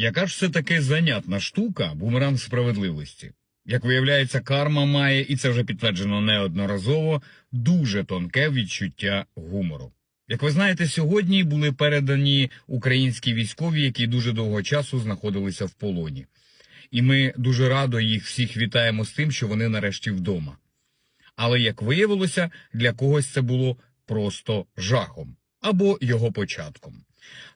Яка ж все таки занятна штука бумеранг справедливості? Як виявляється, карма має, і це вже підтверджено неодноразово, дуже тонке відчуття гумору. Як ви знаєте, сьогодні були передані українські військові, які дуже довго часу знаходилися в полоні. І ми дуже радо їх всіх вітаємо з тим, що вони нарешті вдома. Але як виявилося, для когось це було просто жахом або його початком.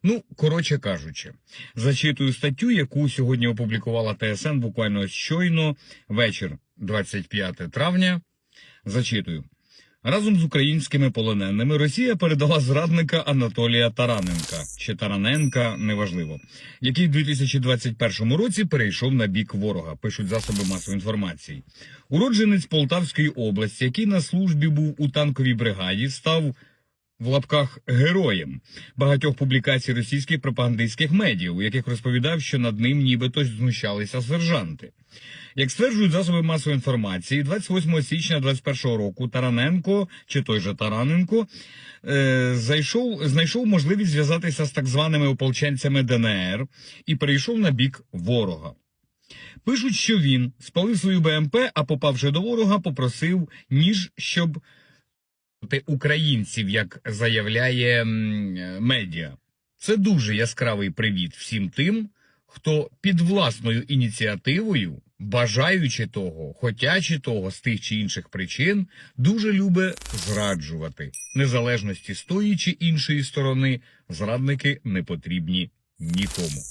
Ну, коротше кажучи, зачитую статтю, яку сьогодні опублікувала ТСН буквально щойно, вечір 25 травня. Зачитую. Разом з українськими полоненими Росія передала зрадника Анатолія Тараненка чи Тараненка, неважливо, який в 2021 році перейшов на бік ворога, пишуть засоби масової інформації. Уродженець Полтавської області, який на службі був у танковій бригаді, став в лапках героєм багатьох публікацій російських пропагандистських медіа, у яких розповідав, що над ним нібито знущалися сержанти. Як стверджують засоби масової інформації, 28 січня 2021 року Тараненко, чи той же Тараненко, е, зайшов, знайшов можливість зв'язатися з так званими ополченцями ДНР і перейшов на бік ворога. Пишуть, що він спалив свою БМП, а попавши до ворога, попросив ніж, щоб українців, як заявляє медіа. Це дуже яскравий привіт всім тим, хто під власною ініціативою, бажаючи того, хотячи того з тих чи інших причин, дуже любить зраджувати. Незалежності з тої чи іншої сторони, зрадники не потрібні нікому.